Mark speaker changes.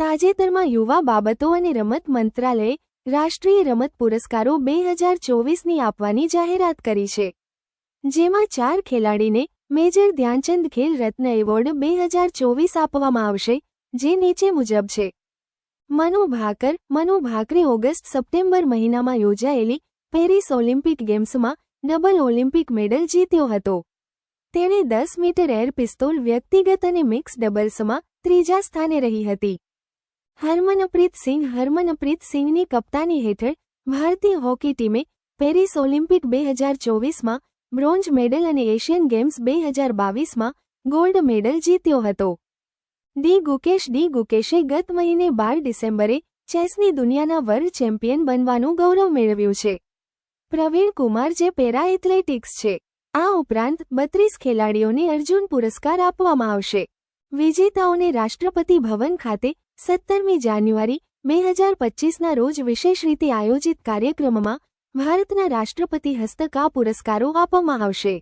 Speaker 1: તાજેતરમાં યુવા બાબતો અને રમત મંત્રાલયે રાષ્ટ્રીય રમત પુરસ્કારો બે હજાર ચોવીસની આપવાની જાહેરાત કરી છે. જેમાં ચાર ખેલાડીને મેજર ધ્યાનચંદ ખેલ રત્ન એવોર્ડ બે હજાર ચોવીસ આપવામાં આવશે, જે નીચે મુજબ છે. મનુ ભાકર, મનુ ભાકરે ઓગસ્ટ સપ્ટેમ્બર મહિનામાં યોજાયેલી પેરિસ ઓલિમ્પિક ગેમ્સમાં ડબલ ઓલિમ્પિક મેડલ જીત્યો હતો. તેણે દસ મીટર એર પિસ્તોલ વ્યક્તિગત અને મિક્સ ડબલ્સમાં ત્રીજા સ્થાને રહી હતી. હરમનપ્રીત સિંહ હરમનપ્રીત સિંહની કપ્તાની હેઠળ ભારતીય હોકી ટીમે પેરિસ ઓલિમ્પિક બે હજાર ચોવીસમાં બ્રોન્ઝ મેડલ અને એશિયન ગેમ્સ બે હજાર બાવીસમાં ગોલ્ડ મેડલ જીત્યો હતો. ડી ગુકેશ ડી ગુકેશે ગત મહિને બાર ડિસેમ્બરે ચેસની દુનિયાના વર્લ્ડ ચેમ્પિયન બનવાનું ગૌરવ મેળવ્યું છે. પ્રવીણ કુમાર જે પેરા એથ્લેટિક્સ છે, આ ઉપરાંત બત્રીસ ખેલાડીઓને અર્જુન પુરસ્કાર આપવામાં આવશે. વિજેતાઓને રાષ્ટ્રપતિ ભવન ખાતે સત્તરમી જાન્યુઆરી, બે હજાર પચીસના રોજ વિશેષ રીતે આયોજિત કાર્યક્રમમાં ભારતના રાષ્ટ્રપતિ હસ્તક પુરસ્કારો આપવામાં આવશે.